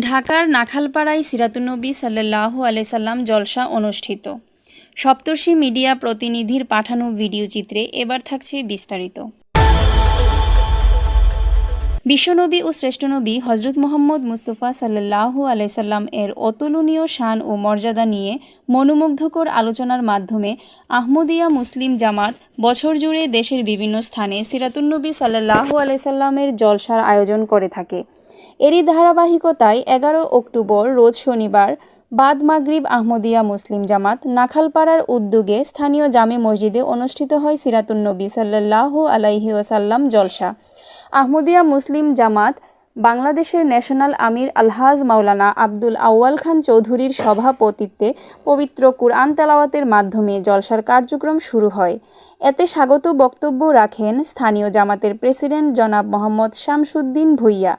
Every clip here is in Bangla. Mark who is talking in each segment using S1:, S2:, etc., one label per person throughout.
S1: ঢাকার নাখালপাড়ায় সিরাতুন্নবী সাল্লাল্লাহু আলাইহি সাল্লাম জলসা অনুষ্ঠিত। সপ্তর্ষি মিডিয়া প্রতিনিধির পাঠানো ভিডিও চিত্রে এবার থাকছে বিস্তারিত। বিশ্বনবী ও শ্রেষ্ঠনবী হজরত মোহাম্মদ মুস্তফা সাল্লাল্লাহু আলাইসাল্লাম এর অতুলনীয় শান ও মর্যাদা নিয়ে মনোমুগ্ধকর আলোচনার মাধ্যমে আহমদিয়া মুসলিম জামাত বছর জুড়ে দেশের বিভিন্ন স্থানে সিরাতুন্নবী সাল্লাল্লাহু আলাইসাল্লামের জলসার আয়োজন করে থাকে। এরই ধারাবাহিকতায় এগারো অক্টোবর, রোজ শনিবার, বাদ মাগরিব আহমদিয়া মুসলিম জামাত নাখালপাড়ার উদ্যোগে স্থানীয় জামে মসজিদে অনুষ্ঠিত হয় সিরাতুন্নবী সাল্লাল্লাহু আলাইহি ওয়াসাল্লাম জলসা। আহমদিয়া মুসলিম জামাত বাংলাদেশের ন্যাশনাল আমির আলহাজ মাওলানা আব্দুল আউয়াল খান চৌধুরীর সভাপতিত্বে পবিত্র কুরআন তেলাওয়াতের মাধ্যমে জলসার কার্যক্রম শুরু হয়। এতে স্বাগত বক্তব্য রাখেন স্থানীয় জামাতের প্রেসিডেন্ট জনাব মোহাম্মদ শামসুদ্দিন ভুইয়া।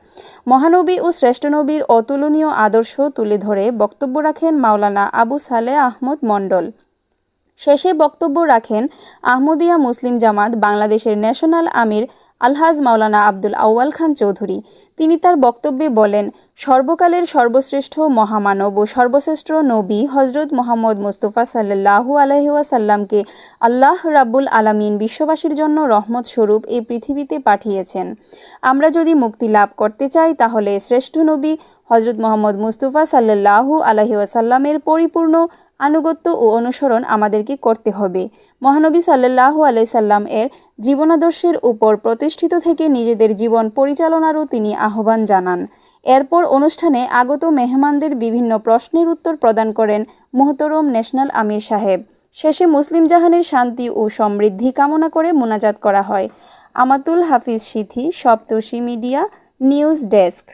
S1: মহানবী ও শ্রেষ্ঠনবীর অতুলনীয় আদর্শ তুলে ধরে বক্তব্য রাখেন মাওলানা আবু সালে আহমদ মণ্ডল। শেষে বক্তব্য রাখেন আহমদিয়া মুসলিম জামাত বাংলাদেশের ন্যাশনাল আমির আলহাজ মাওলানা আব্দুল আউয়াল খান চৌধুরী। তিনি তার বক্তব্যে বলেন, সর্বকালের সর্বশ্রেষ্ঠ মহামানব ও সর্বশ্রেষ্ঠ নবী হজরত মোহাম্মদ মুস্তফা সাল্লাহু আলহিউসাল্লামকে আল্লাহ রাব্বুল আলামিন বিশ্ববাসীর জন্য রহমত স্বরূপ এই পৃথিবীতে পাঠিয়েছেন। আমরা যদি মুক্তি লাভ করতে চাই, তাহলে শ্রেষ্ঠ নবী হজরত মোহাম্মদ মুস্তফা সাল্লাহু আলহিউসাল্লামের পরিপূর্ণ আনুগত্য ও অনুসরণ আমাদেরকে করতে হবে। মহানবী সাল্লাহু আলাইসাল্লাম এর জীবনাদর্শের উপর প্রতিষ্ঠিত থেকে নিজেদের জীবন পরিচালনারও তিনি আহ্বান জানান। এরপর অনুষ্ঠানে আগত মেহমানদের বিভিন্ন প্রশ্নের উত্তর প্রদান করেন মোহতরম ন্যাশনাল আমির সাহেব। শেষে মুসলিম জাহানের শান্তি ও সমৃদ্ধি কামনা করে মোনাজাত করা হয়। Amatul Hafiz Sithi, Saptarshi media, news desk.